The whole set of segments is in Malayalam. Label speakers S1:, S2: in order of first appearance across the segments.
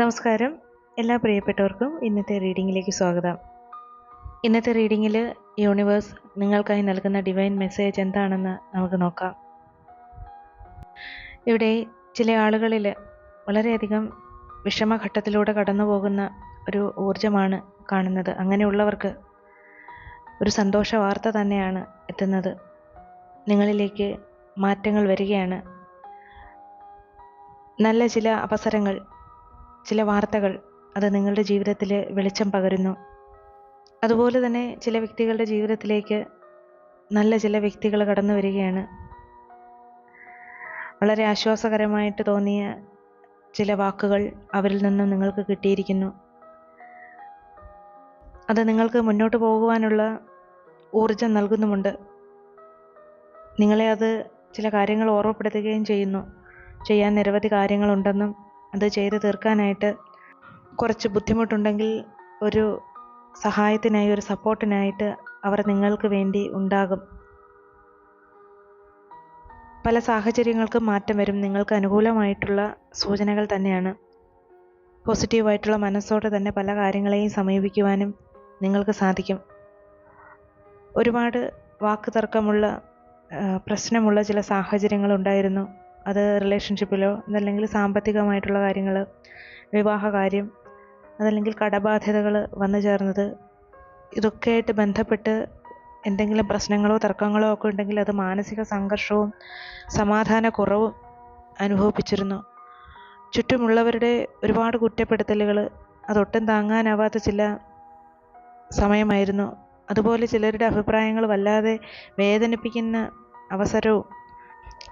S1: നമസ്കാരം. എല്ലാ പ്രിയപ്പെട്ടവർക്കും ഇന്നത്തെ റീഡിങ്ങിലേക്ക് സ്വാഗതം. ഇന്നത്തെ റീഡിങ്ങിൽ യൂണിവേഴ്സ് നിങ്ങൾക്കായി നൽകുന്ന ഡിവൈൻ മെസ്സേജ് എന്താണെന്ന് നമുക്ക് നോക്കാം. ഇവിടെ ചില ആളുകളിൽ വളരെയധികം വിഷമഘട്ടത്തിലൂടെ കടന്നു പോകുന്ന ഒരു ഊർജമാണ് കാണുന്നത്. അങ്ങനെയുള്ളവർക്ക് ഒരു സന്തോഷ വാർത്ത തന്നെയാണ് എത്തുന്നത്. നിങ്ങളിലേക്ക് മാറ്റങ്ങൾ വരികയാണ്. നല്ല ചില അവസരങ്ങൾ ചില വാർത്തകൾ അത് നിങ്ങളുടെ ജീവിതത്തിൽ വെളിച്ചം പകരുന്നു. അതുപോലെ തന്നെ ചില വ്യക്തികളുടെ ജീവിതത്തിലേക്ക് നല്ല ചില വ്യക്തികൾ കടന്നു വരികയാണ്. വളരെ ആശ്വാസകരമായിട്ട് തോന്നിയ ചില വാക്കുകൾ അവരിൽ നിന്നും നിങ്ങൾക്ക് കിട്ടിയിരിക്കുന്നു. അത് നിങ്ങൾക്ക് മുന്നോട്ട് പോകുവാനുള്ള ഊർജം നൽകുന്നുമുണ്ട്. നിങ്ങളെ അത് ചില കാര്യങ്ങൾ ഓർമ്മപ്പെടുത്തുകയും ചെയ്യുന്നു. ചെയ്യാൻ നിരവധി കാര്യങ്ങളുണ്ടെന്നും അത് ചെയ്ത് തീർക്കാനായിട്ട് കുറച്ച് ബുദ്ധിമുട്ടുണ്ടെങ്കിൽ ഒരു സഹായത്തിനായി ഒരു സപ്പോർട്ടിനായിട്ട് അവർ നിങ്ങൾക്ക് വേണ്ടി ഉണ്ടാകും. പല സാഹചര്യങ്ങൾക്കും മാറ്റം വരും. നിങ്ങൾക്ക് അനുകൂലമായിട്ടുള്ള സൂചനകൾ തന്നെയാണ്. പോസിറ്റീവായിട്ടുള്ള മനസ്സോടെ തന്നെ പല കാര്യങ്ങളെയും സമീപിക്കുവാനും നിങ്ങൾക്ക് സാധിക്കും. ഒരുപാട് വാക്ക് തർക്കമുള്ള പ്രശ്നമുള്ള ചില സാഹചര്യങ്ങളുണ്ടായിരുന്നു. അത് റിലേഷൻഷിപ്പിലോ അതല്ലെങ്കിൽ സാമ്പത്തികമായിട്ടുള്ള കാര്യങ്ങൾ വിവാഹ കാര്യം അതല്ലെങ്കിൽ കടബാധ്യതകൾ വന്നു ചേർന്നത് ഇതൊക്കെയായിട്ട് ബന്ധപ്പെട്ട് എന്തെങ്കിലും പ്രശ്നങ്ങളോ തർക്കങ്ങളോ ഒക്കെ ഉണ്ടെങ്കിൽ അത് മാനസിക സംഘർഷവും സമാധാനക്കുറവും അനുഭവിപ്പിച്ചിരുന്നു. ചുറ്റുമുള്ളവരുടെ ഒരുപാട് കുറ്റപ്പെടുത്തലുകൾ അതൊട്ടും താങ്ങാനാവാത്ത ചില സമയമായിരുന്നു. അതുപോലെ ചിലരുടെ അഭിപ്രായങ്ങൾ വല്ലാതെ വേദനിപ്പിക്കുന്ന അവസരവും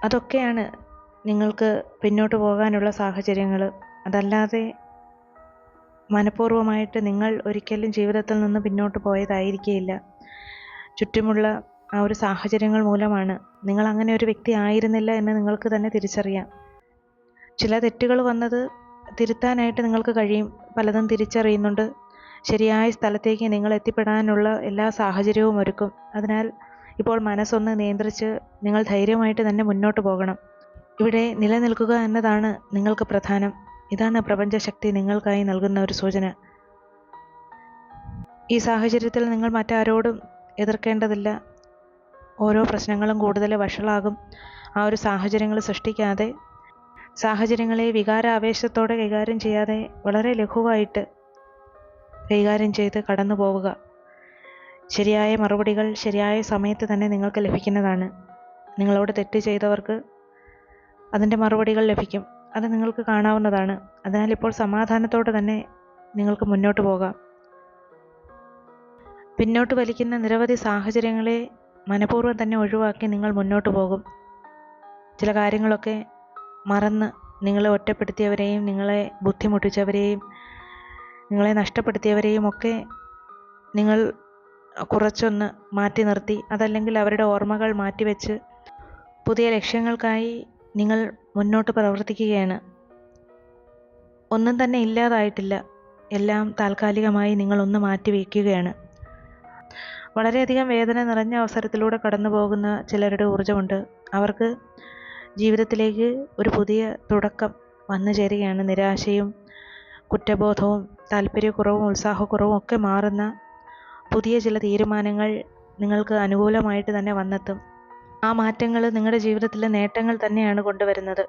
S1: അതൊക്കെയാണ് നിങ്ങൾക്ക് പിന്നോട്ട് പോകാനുള്ള സാഹചര്യങ്ങൾ. അതല്ലാതെ മനഃപൂർവമായിട്ട് നിങ്ങൾ ഒരിക്കലും ജീവിതത്തിൽ നിന്ന് പിന്നോട്ട് പോയതായിരിക്കുകയില്ല ചുറ്റുമുള്ള ആ ഒരു സാഹചര്യങ്ങൾ മൂലമാണ് നിങ്ങൾ അങ്ങനെ ഒരു വ്യക്തി ആയിരുന്നില്ല എന്ന് നിങ്ങൾക്ക് തന്നെ തിരിച്ചറിയാം. ചില തെറ്റുകൾ വന്നത് തിരുത്താനായിട്ട് നിങ്ങൾക്ക് കഴിയും പലതും തിരിച്ചറിയുന്നുണ്ട്. ശരിയായ സ്ഥലത്തേക്ക് നിങ്ങൾ എത്തിപ്പെടാനുള്ള എല്ലാ സാഹചര്യവും ഒരുക്കും. അതിനാൽ ഇപ്പോൾ മനസ്സൊന്ന് നിയന്ത്രിച്ച് നിങ്ങൾ ധൈര്യമായിട്ട് തന്നെ മുന്നോട്ട് പോകണം. ഇവിടെ നിലനിൽക്കുക എന്നതാണ് നിങ്ങൾക്ക് പ്രധാനം. ഇതാണ് പ്രപഞ്ചശക്തി നിങ്ങൾക്കായി നൽകുന്ന ഒരു സൂചന. ഈ സാഹചര്യത്തിൽ നിങ്ങൾ മറ്റാരോടും എതിർക്കേണ്ടതില്ല. ഓരോ പ്രശ്നങ്ങളും കൂടുതൽ വഷളാകും. ആ ഒരു സാഹചര്യങ്ങൾ സൃഷ്ടിക്കാതെ സാഹചര്യങ്ങളെ വികാരാവേശത്തോടെ കൈകാര്യം ചെയ്യാതെ വളരെ ലഘുവായിട്ട് കൈകാര്യം ചെയ്ത് കടന്നു പോവുക. ശരിയായ മറുപടികൾ ശരിയായ സമയത്ത് തന്നെ നിങ്ങൾക്ക് ലഭിക്കുന്നതാണ്. നിങ്ങളോട് തെറ്റ് ചെയ്തവർക്ക് അതിന്റെ മറുപടികൾ ലഭിക്കും. അത് നിങ്ങൾക്ക് കാണാവുന്നതാണ്. അതിനാൽ ഇപ്പോൾ സമാധാനത്തോടെ തന്നെ നിങ്ങൾക്ക് മുന്നോട്ട് പോകാം. പിന്നോട്ട് വലിക്കുന്ന നിരവധി സാഹചര്യങ്ങളെ മനഃപൂർവം തന്നെ ഒഴിവാക്കി നിങ്ങൾ മുന്നോട്ട് പോകും. ചില കാര്യങ്ങളൊക്കെ മറന്ന് നിങ്ങളെ ഒറ്റപ്പെടുത്തിയവരെയും നിങ്ങളെ ബുദ്ധിമുട്ടിച്ചവരെയും നിങ്ങളെ നഷ്ടപ്പെടുത്തിയവരെയും ഒക്കെ നിങ്ങൾ കുറച്ചൊന്ന് മാറ്റി നിർത്തി. അതല്ലെങ്കിൽ അവരുടെ ഓർമ്മകൾ മാറ്റിവെച്ച് പുതിയ ലക്ഷ്യങ്ങൾക്കായി നിങ്ങൾ മുന്നോട്ട് പ്രവർത്തിക്കുകയാണ്. ഒന്നും തന്നെ ഇല്ലാതായിട്ടില്ല. എല്ലാം താൽക്കാലികമായി നിങ്ങളൊന്ന് മാറ്റി വയ്ക്കുകയാണ് വളരെയധികം വേദന നിറഞ്ഞ അവസരത്തിലൂടെ കടന്നു പോകുന്ന ചിലരുടെ ഊർജമുണ്ട് അവർക്ക് ജീവിതത്തിലേക്ക് ഒരു പുതിയ തുടക്കം വന്നു ചേരുകയാണ്. നിരാശയും കുറ്റബോധവും താല്പര്യക്കുറവും ഉത്സാഹക്കുറവും ഒക്കെ മാറുന്ന പുതിയ ചില തീരുമാനങ്ങൾ നിങ്ങൾക്ക് അനുകൂലമായിട്ട് തന്നെ വന്നെത്തും. ആ മാറ്റങ്ങൾ നിങ്ങളുടെ ജീവിതത്തിലെ നേട്ടങ്ങൾ തന്നെയാണ് കൊണ്ടുവരുന്നത്.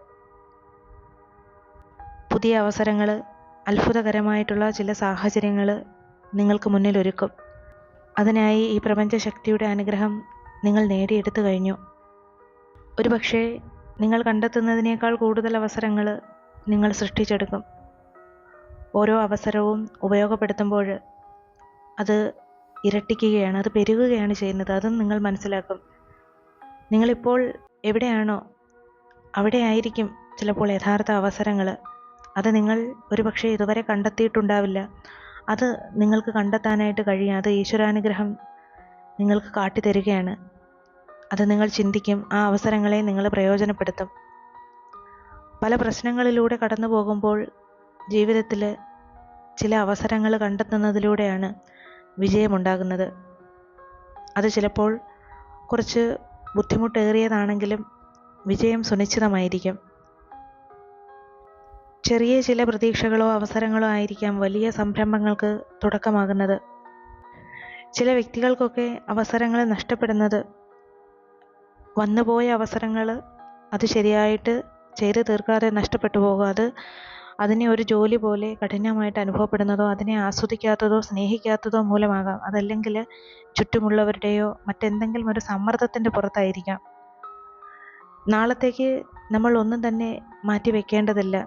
S1: പുതിയ അവസരങ്ങൾ അത്ഭുതകരമായിട്ടുള്ള ചില സാഹചര്യങ്ങൾ നിങ്ങൾക്ക് മുന്നിൽ ഒരുക്കും അതിനായി ഈ പ്രപഞ്ചശക്തിയുടെ അനുഗ്രഹം നിങ്ങൾ നേടിയെടുത്തു കഴിഞ്ഞു. ഒരുപക്ഷേ നിങ്ങൾ കണ്ടെത്തുന്നതിനേക്കാൾ കൂടുതൽ അവസരങ്ങൾ നിങ്ങൾ സൃഷ്ടിച്ചെടുക്കും. ഓരോ അവസരവും ഉപയോഗപ്പെടുത്തുമ്പോൾ അത് ഇരട്ടിക്കുകയാണ് അത് പെരുകുകയാണ് ചെയ്യുന്നത്. അതും നിങ്ങൾ മനസ്സിലാക്കും. നിങ്ങളിപ്പോൾ എവിടെയാണോ അവിടെ ആയിരിക്കും ചിലപ്പോൾ യഥാർത്ഥ അവസരങ്ങൾ അത് നിങ്ങൾ ഒരുപക്ഷെ ഇതുവരെ കണ്ടെത്തിയിട്ടുണ്ടാവില്ല. അത് നിങ്ങൾക്ക് കണ്ടെത്താനായിട്ട് കഴിയും. അത് ഈശ്വരാനുഗ്രഹം നിങ്ങൾക്ക് കാട്ടിത്തരികയാണ്. അത് നിങ്ങൾ ചിന്തിക്കും. ആ അവസരങ്ങളെ നിങ്ങൾ പ്രയോജനപ്പെടുത്തും. പല പ്രശ്നങ്ങളിലൂടെ കടന്നു പോകുമ്പോൾ ജീവിതത്തിൽ ചില അവസരങ്ങൾ കണ്ടെത്തുന്നതിലൂടെയാണ് വിജയമുണ്ടാകുന്നത്. അത് ചിലപ്പോൾ കുറച്ച് ബുദ്ധിമുട്ടേറിയതാണെങ്കിലും വിജയം സുനിശ്ചിതമായിരിക്കും. ചെറിയ ചില പ്രതീക്ഷകളോ അവസരങ്ങളോ ആയിരിക്കാം വലിയ സംരംഭങ്ങൾക്ക് തുടക്കമാകുന്നത്. ചില വ്യക്തികൾക്കൊക്കെ അവസരങ്ങൾ നഷ്ടപ്പെടുന്നത്. വന്നുപോയ അവസരങ്ങൾ അത് ശരിയായിട്ട് ചെയ്തു തീർക്കാതെ നഷ്ടപ്പെട്ടു പോകും അത് അതിനെ ഒരു ജോലി പോലെ കഠിനമായിട്ട് അനുഭവപ്പെടുന്നതോ അതിനെ ആസ്വദിക്കാത്തതോ സ്നേഹിക്കാത്തതോ മൂലമാകാം. അതല്ലെങ്കിൽ ചുറ്റുമുള്ളവരുടെയോ മറ്റെന്തെങ്കിലും ഒരു സമ്മർദ്ദത്തിന്റെ പുറത്തായിരിക്കാം. നാളത്തേക്ക് നമ്മൾ ഒന്നും തന്നെ മാറ്റി വെക്കേണ്ടതില്ല.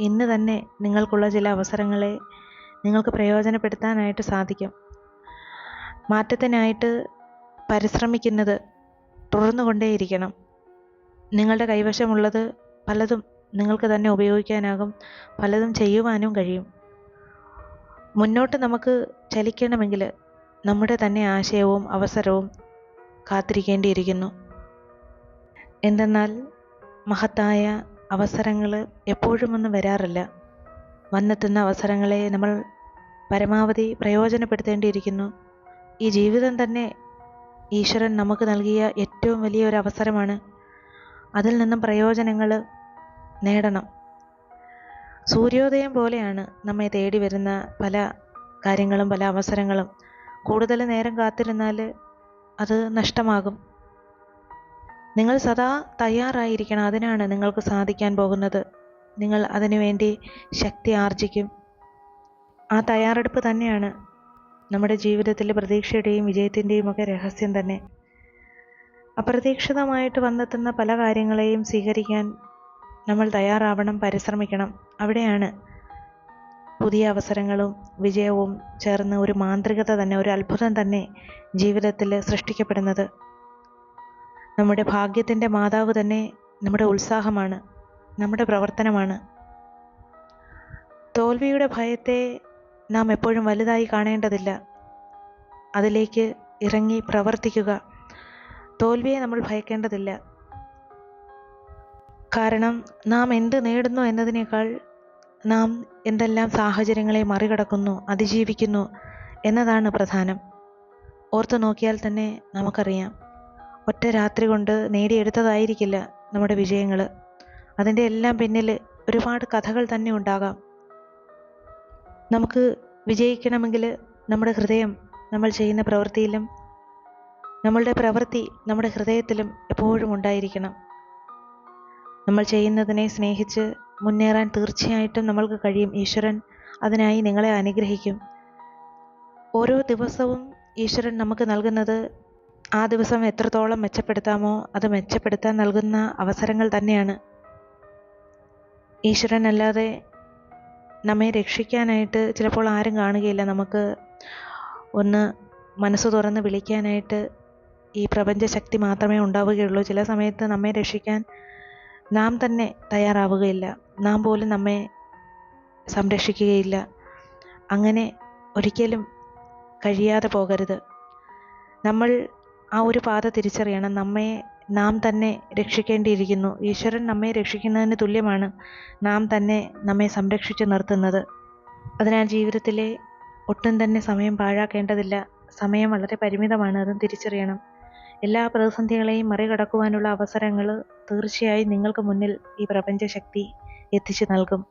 S1: ഇന്ന് തന്നെ നിങ്ങൾക്കുള്ള ചില അവസരങ്ങളെ നിങ്ങൾക്ക് പ്രയോജനപ്പെടുത്താനായിട്ട് സാധിക്കും. മാറ്റത്തിനായിട്ട് പരിശ്രമിക്കുന്നത് തുടർന്നുകൊണ്ടേയിരിക്കണം. നിങ്ങളുടെ കൈവശമുള്ളത് പലതും നിങ്ങൾക്ക് തന്നെ ഉപയോഗിക്കാനാകും പലതും ചെയ്യുവാനും കഴിയും. മുന്നോട്ട് നമുക്ക് ചലിക്കണമെങ്കിൽ നമ്മുടെ തന്നെ ആശയവും അവസരവും കാത്തിരിക്കേണ്ടിയിരിക്കുന്നു. എന്തെന്നാൽ മഹത്തായ അവസരങ്ങൾ എപ്പോഴും ഒന്നും വരാറില്ല. വന്നെത്തുന്ന അവസരങ്ങളെ നമ്മൾ പരമാവധി പ്രയോജനപ്പെടുത്തേണ്ടിയിരിക്കുന്നു. ഈ ജീവിതം തന്നെ ഈശ്വരൻ നമുക്ക് നൽകിയ ഏറ്റവും വലിയൊരു അവസരമാണ്. അതിൽ നിന്നും പ്രയോജനങ്ങൾ നേടണം. സൂര്യോദയം പോലെയാണ് നമ്മെ തേടി വരുന്ന പല കാര്യങ്ങളും പല അവസരങ്ങളും. കൂടുതൽ നേരം കാത്തിരുന്നാൽ അത് നഷ്ടമാകും. നിങ്ങൾ സദാ തയ്യാറായിരിക്കണം. അതിനാണ് നിങ്ങൾക്ക് സാധിക്കാൻ പോകുന്നത്. നിങ്ങൾ അതിനുവേണ്ടി ശക്തി ആർജിക്കും. ആ തയ്യാറെടുപ്പ് തന്നെയാണ് നമ്മുടെ ജീവിതത്തിൽ പ്രതീക്ഷയുടെയും വിജയത്തിന്റെയും ഒക്കെ രഹസ്യം തന്നെ. അപ്രതീക്ഷിതമായിട്ട് വന്നെത്തുന്ന പല കാര്യങ്ങളെയും സ്വീകരിക്കാൻ നമ്മൾ തയ്യാറാവണം പരിശ്രമിക്കണം. അവിടെയാണ് പുതിയ അവസരങ്ങളും വിജയവും ചേർന്ന് ഒരു മാന്ത്രികത തന്നെ ഒരു അത്ഭുതം തന്നെ ജീവിതത്തിൽ സൃഷ്ടിക്കപ്പെടുന്നത്. നമ്മുടെ ഭാഗ്യത്തിന്റെ മാതാവ് തന്നെ നമ്മുടെ ഉത്സാഹമാണ് നമ്മുടെ പ്രവർത്തനമാണ്. തോൽവിയുടെ ഭയത്തെ നാം എപ്പോഴും വലുതായി കാണേണ്ടതില്ല. അതിലേക്ക് ഇറങ്ങി പ്രവർത്തിക്കുക. തോൽവിയെ നമ്മൾ ഭയക്കേണ്ടതില്ല. കാരണം നാം എന്ത് നേടുന്നു എന്നതിനേക്കാൾ നാം എന്തെല്ലാം സാഹചര്യങ്ങളെ മറികടക്കുന്നു അതിജീവിക്കുന്നു എന്നതാണ് പ്രധാനം. ഓർത്തു നോക്കിയാൽ തന്നെ നമുക്കറിയാം. ഒറ്റ രാത്രി കൊണ്ട് നേടിയെടുത്തതായിരിക്കില്ല നമ്മുടെ വിജയങ്ങൾ അതിന്റെ എല്ലാം പിന്നിൽ ഒരുപാട് കഥകൾ തന്നെ ഉണ്ടാകാം. നമുക്ക് വിജയിക്കണമെങ്കിൽ നമ്മുടെ ഹൃദയം നമ്മൾ ചെയ്യുന്ന പ്രവൃത്തിയിലും നമ്മളുടെ പ്രവൃത്തി നമ്മുടെ ഹൃദയത്തിലും എപ്പോഴും ഉണ്ടായിരിക്കണം. നമ്മൾ ചെയ്യുന്നതിനെ സ്നേഹിച്ച് മുന്നേറാൻ തീർച്ചയായിട്ടും നമ്മൾക്ക് കഴിയും. ഈശ്വരൻ അതിനായി നിങ്ങളെ അനുഗ്രഹിക്കും. ഓരോ ദിവസവും ഈശ്വരൻ നമുക്ക് നൽകുന്നത് ആ ദിവസം എത്രത്തോളം മെച്ചപ്പെടുത്താമോ അത് മെച്ചപ്പെടുത്താൻ നൽകുന്ന അവസരങ്ങൾ തന്നെയാണ്. ഈശ്വരൻ അല്ലാതെ നമ്മെ രക്ഷിക്കാനായിട്ട് ചിലപ്പോൾ ആരും കാണുകയില്ല. നമുക്ക് ഒന്ന് മനസ്സ് തുറന്ന് വിളിക്കാനായിട്ട് ഈ പ്രപഞ്ച ശക്തി മാത്രമേ ഉണ്ടാവുകയുള്ളൂ. ചില സമയത്ത് നമ്മെ രക്ഷിക്കാൻ നാം തന്നെ തയ്യാറാവുകയില്ല. നാം പോലും നമ്മെ സംരക്ഷിക്കുകയില്ല. അങ്ങനെ ഒരിക്കലും കഴിയാതെ പോകരുത്. നമ്മൾ ആ ഒരു പാത തിരിച്ചറിയണം. നമ്മെ നാം തന്നെ രക്ഷിക്കേണ്ടിയിരിക്കുന്നു. ഈശ്വരൻ നമ്മെ രക്ഷിക്കുന്നതിന് തുല്യമാണ് നാം തന്നെ നമ്മെ സംരക്ഷിച്ചു നിർത്തുന്നത്. അതിനാൽ ജീവിതത്തിലെ ഒട്ടും തന്നെ സമയം പാഴാക്കേണ്ടതില്ല. സമയം വളരെ പരിമിതമാണ് അതും തിരിച്ചറിയണം. എല്ലാ പ്രതിസന്ധികളെയും മറികടക്കുവാനുള്ള അവസരങ്ങൾ തീർച്ചയായും നിങ്ങൾക്ക് മുന്നിൽ ഈ പ്രപഞ്ചശക്തി എത്തിച്ചു നൽകും.